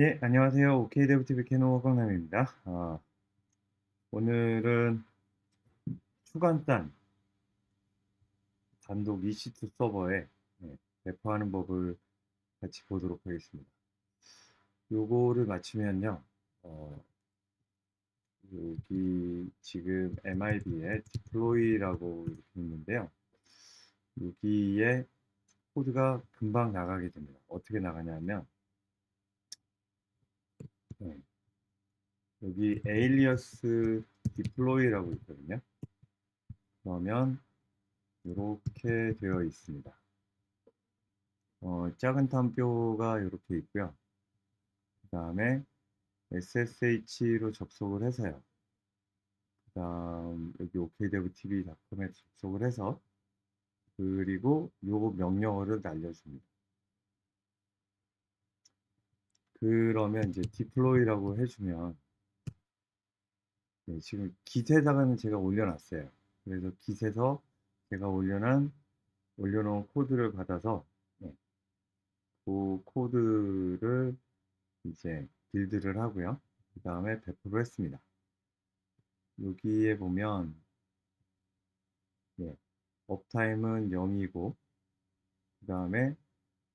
예, 안녕하세요. OKDevTV 캐노 허광남입니다. 아, 오늘은 추간단 단독 EC2 서버에 예, 배포하는 법을 같이 보도록 하겠습니다. 요거를 마치면요, 어, 여기 지금 MIB에 deploy라고 이렇게 있는데요. 여기에 코드가 금방 나가게 됩니다. 어떻게 나가냐면, 네. 여기 alias deploy라고 있거든요. 그러면 이렇게 되어 있습니다. 어, 작은 탐표가 이렇게 있고요. 그 다음에 SSH로 접속을 해서요. 그 다음 여기 okdevtv.com에 접속을 해서 그리고 요 명령어를 날려줍니다. 그러면 이제 deploy라고 해주면 네, 지금 깃에다가는 제가 올려놨어요. 그래서 깃에서 제가 올려놓은 올려놓은 코드를 받아서 네, 그 코드를 이제 빌드를 하고요. 그 다음에 배포를 했습니다. 여기에 보면 네, 업타임은 0이고 그 다음에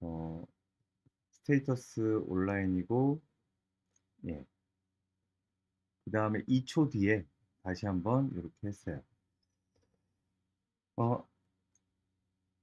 어, 스테이터스 온라인이고 예. 그 다음에 2초 뒤에 다시 한번 이렇게 했어요. 어,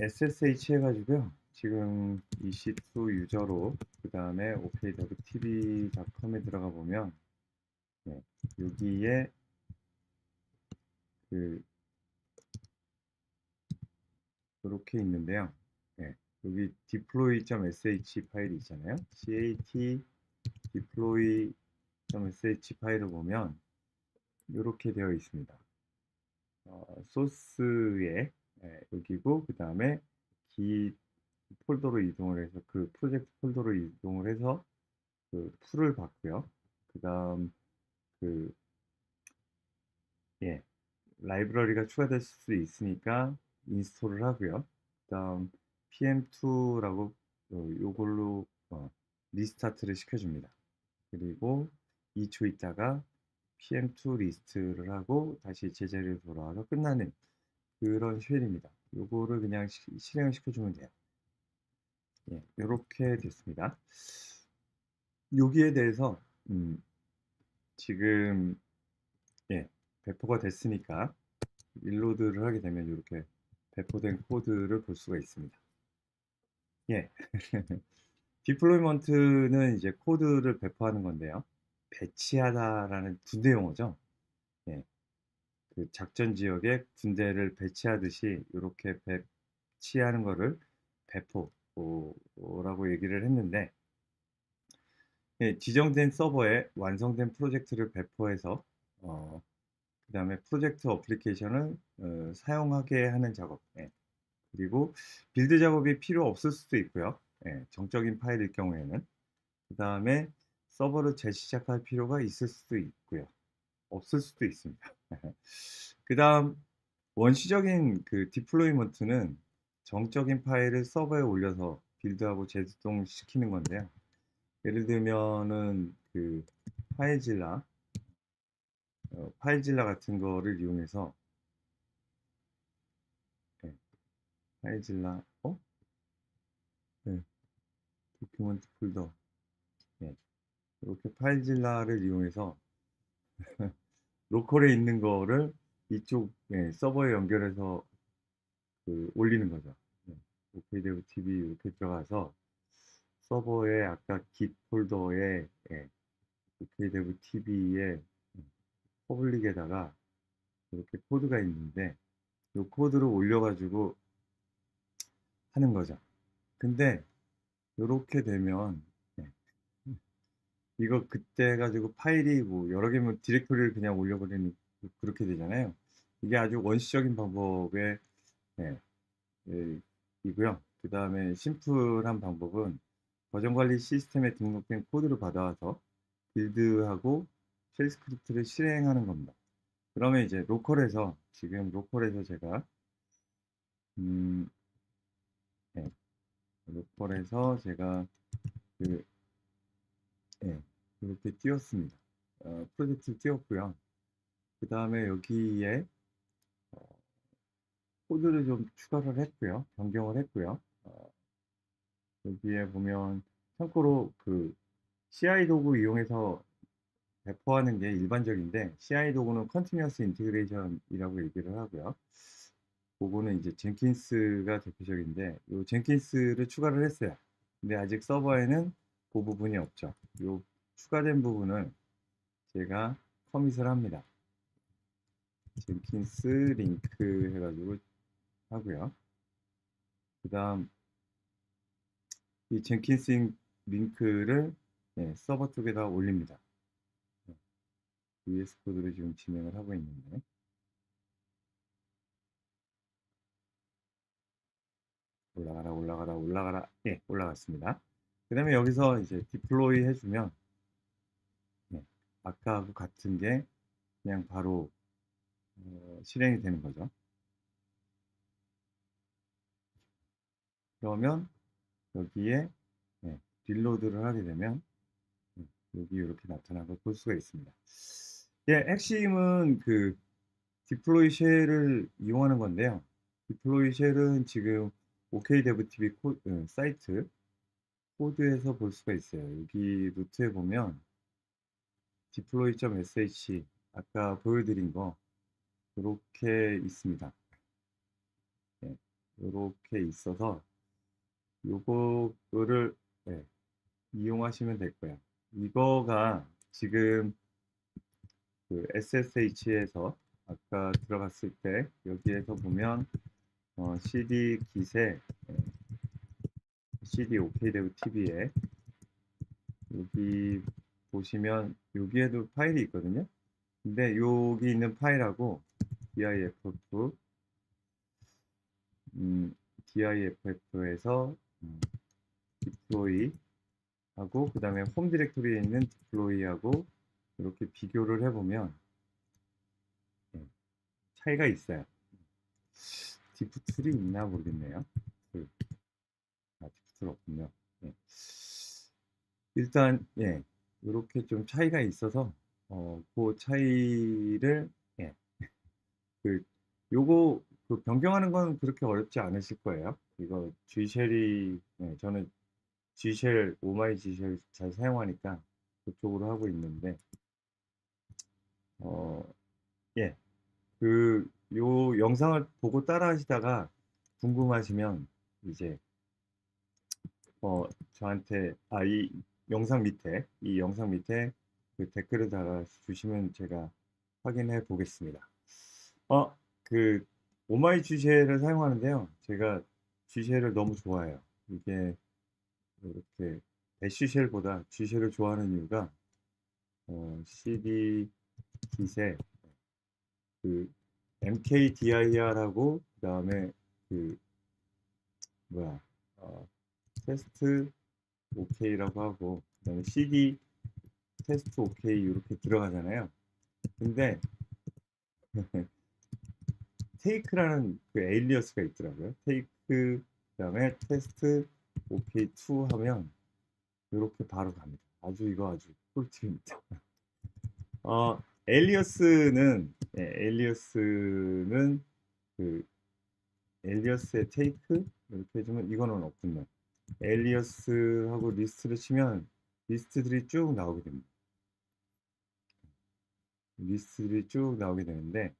SSH 해가지고요. 지금 EC2 유저로 그 다음에 OKWTV.com에 들어가 보면 네, 여기에 그 이렇게 있는데요. 네, 여기 deploy.sh 파일이 있잖아요. cat deploy.sh 파일을 보면 이렇게 되어 있습니다. 어, 소스에 예, 여기고 그 다음에 기 폴더로 이동을 해서 그 프로젝트 폴더로 이동을 해서 그 풀을 받고요. 그 다음 그 예, 라이브러리가 추가될 수 있으니까 인스톨을 하고요. 그 다음 PM2라고 어, 요걸로 어, 리스타트를 시켜줍니다. 그리고 2초 있다가 PM2 리스트를 하고 다시 제자리로 돌아와서 끝나는 그런 쉘입니다. 요거를 그냥 시, 실행을 시켜주면 돼요. 예, 이렇게 됐습니다. 여기에 대해서 음, 지금 예, 배포가 됐으니까 일로드를 하게 되면 이렇게 배포된 코드를 볼 수가 있습니다. 예. 디플로이먼트는 이제 코드를 배포하는 건데요. 배치하다라는 군대 용어죠. 예. 그 작전 지역에 군대를 배치하듯이 이렇게 배치하는 거를 배포라고 얘기를 했는데 예, 지정된 서버에 완성된 프로젝트를 배포해서 어, 그 다음에 프로젝트 어플리케이션을 어, 사용하게 하는 작업 예. 그리고 빌드 작업이 필요 없을 수도 있고요. 예, 정적인 파일일 경우에는. 그 다음에 서버를 재시작할 필요가 있을 수도 있고요. 없을 수도 있습니다. 그 다음 원시적인 그 디플로이먼트는 정적인 파일을 서버에 올려서 빌드하고 재작동 시키는 건데요. 예를 들면은 그 파일질라 어, 파일질라 같은 거를 이용해서 네, 파일질라 어? 네, 도큐먼트 폴더. 네, 이렇게 파일질라를 이용해서 로컬에 있는 거를 이쪽 네, 서버에 연결해서 그 올리는 거죠. 네, OKDev TV 이렇게 들어가서 서버에 아까 git 폴더에 예, OKDev TV에 퍼블릭에다가 이렇게 코드가 있는데 이 코드를 올려가지고 하는 거죠. 근데 이렇게 되면 네. 이거 그때 가지고 파일이 뭐 여러 개면 디렉토리를 그냥 올려버리는 그렇게 되잖아요. 이게 아주 원시적인 방법의 네, 네, 이고요. 그 다음에 심플한 방법은 버전 관리 시스템에 등록된 코드를 받아와서 빌드하고 쉘 스크립트를 실행하는 겁니다. 그러면 이제 로컬에서 지금 로컬에서 제가 음, 네, 로컬에서 제가 그 예, 이렇게 띄웠습니다. 어, 프로젝트를 띄웠고요. 그 다음에 여기에 어, 코드를 좀 추가를 했고요. 변경을 했고요. 어, 여기에 보면 참고로 그 CI 도구 이용해서 배포하는 게 일반적인데 CI 도구는 Continuous Integration이라고 얘기를 하고요. 그거는 이제 젠킨스가 대표적인데 이 젠킨스를 추가를 했어요. 근데 아직 서버에는 그 부분이 없죠. 이 추가된 부분을 제가 커밋을 합니다. 젠킨스 링크 해가지고 하고요. 그 다음 이 젠킨스 링크를 네, 서버 쪽에다 올립니다. 네, VS 코드를 지금 진행을 하고 있는데 올라가라 올라가라 올라가라 예 올라갔습니다. 그 다음에 여기서 이제 디플로이 해주면 네, 아까하고 같은 게 그냥 바로 어, 실행이 되는 거죠. 그러면 여기에 네, 딜로드를 하게 되면 네, 여기 이렇게 나타나는 걸볼 수가 있습니다. 예, 핵심은 그 디플로이 쉘을 이용하는 건데요. 디플로이 쉘은 지금 OKDevTV 코, 어, 사이트 코드에서 볼 수가 있어요. 여기 루트에 보면 deploy.sh 아까 보여드린 거 이렇게 있습니다. 네, 이렇게 있어서 요거를 네, 이용하시면 될 거예요. 이거가 지금 그 SSH에서 아까 들어갔을 때 여기에서 보면 어, CD 기세 네, CD OKDev TV에 여기 보시면 여기에도 파일이 있거든요. 근데 여기 있는 파일하고 diff 음, diff에서 음, deploy 하고 그 다음에 홈 디렉토리에 있는 deploy하고 이렇게 비교를 해보면 네, 차이가 있어요. 디프 툴이 있나 모르겠네요. 그, 아, 디프 툴 없군요. 네. 일단 예 이렇게 좀 차이가 있어서 어, 그 차이를 예. 그 요거 그 변경하는 건 그렇게 어렵지 않으실 거예요. 이거 G쉘이 예, 저는 G쉘 오마이 G쉘 잘 사용하니까 그쪽으로 하고 있는데 어, 예. 그 요 영상을 보고 따라 하시다가 궁금하시면 이제 어, 저한테 아 이 영상 밑에 이 영상 밑에 그 댓글을 달아 주시면 제가 확인해 보겠습니다. 어, 그 오마이 G쉘을 사용하는데요. 제가 G쉘을 너무 좋아해요. 이게 이렇게 애쉬쉘보다 G쉘을 좋아하는 이유가 어, CD 기세 그 MKDIR하고 그 다음에 그 뭐야 어, 테스트 OK라고 하고 그 다음에 CD 테스트 OK 이렇게 들어가잖아요. 근데 테이크라는 그 에일리어스가 있더라고요. 테이크 그 다음에 테스트 OK2 하면 이렇게 바로 갑니다. 아주 이거 아주 꿀팁입니다. 어, 엘리어스는 예, 엘리어스는 그 엘리어스의 테이크 이렇게 해주면 이거는 없군요. 엘리어스하고 리스트를 치면 리스트들이 쭉 나오게 됩니다. 리스트들이 쭉 나오게 되는데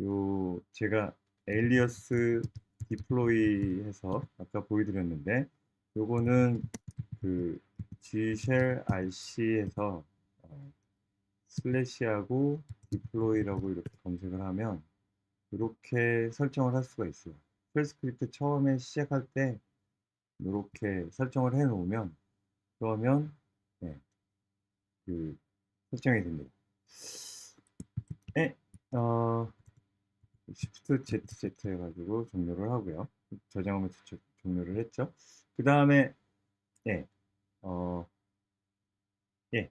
요 제가 엘리어스 디플로이 해서 아까 보여드렸는데 요거는 그 gshell rc에서 어, 슬래시하고 디플로이라고 이렇게 검색을 하면 이렇게 설정을 할 수가 있어요. 쉘 스크립트 처음에 시작할 때 이렇게 설정을 해 놓으면 그러면 네, 그 설정이 됩니다. 네, 어, Shift Z Z 해가지고 종료를 하고요. 저장하면서 종료를 했죠. 그 다음에 예, 어, 예,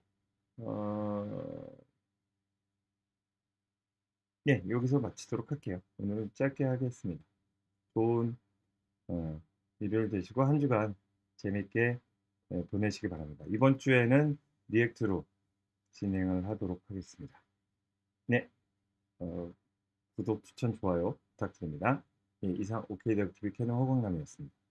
어, 예, 여기서 마치도록 할게요. 오늘은 짧게 하겠습니다. 좋은 어, 일요일 되시고 한 주간 재밌게 예, 보내시기 바랍니다. 이번 주에는 리액트로 진행을 하도록 하겠습니다. 네, 어, 구독, 추천, 좋아요 부탁드립니다. 예, 이상 OKDevTV 캐논 허광남이었습니다.